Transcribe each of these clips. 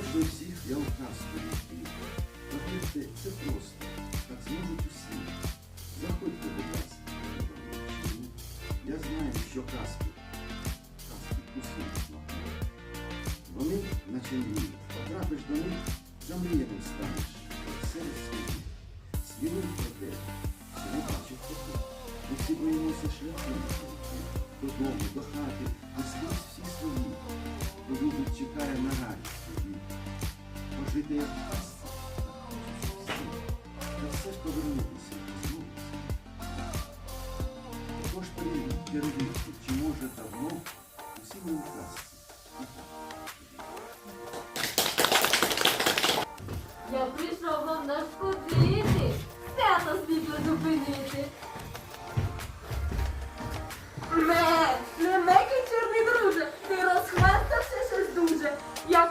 Запрошую всіх, я у казку. Повірте, це просто. Так зможуть усі. Заходьте, будь ласка. Я знаю, що казки. Казки усі смакують. Вони наче мрії. Потрапиш до них, замріяним станеш. Серед світу. Свілий про те, що не бачив поки. Ми всі боїмося шляху. Додому, до хати, а скрізь всі свої. Бо любить чекає на радість Та все ж повернутися знову. Також перевірте, чи може давно усі ми у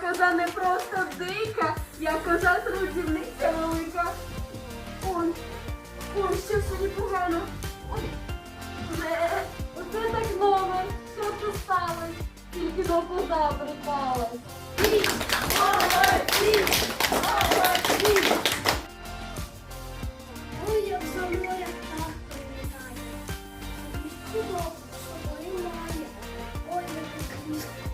коза не просто дика, я коза трудівниця велика. Он ой, що сьогодні погано. Ой, Оце так нове, що це сталося, тільки до коза припалась. Молодці! Молодці! Ой, як за мною так прилітає. Чудово, що має. Ой, як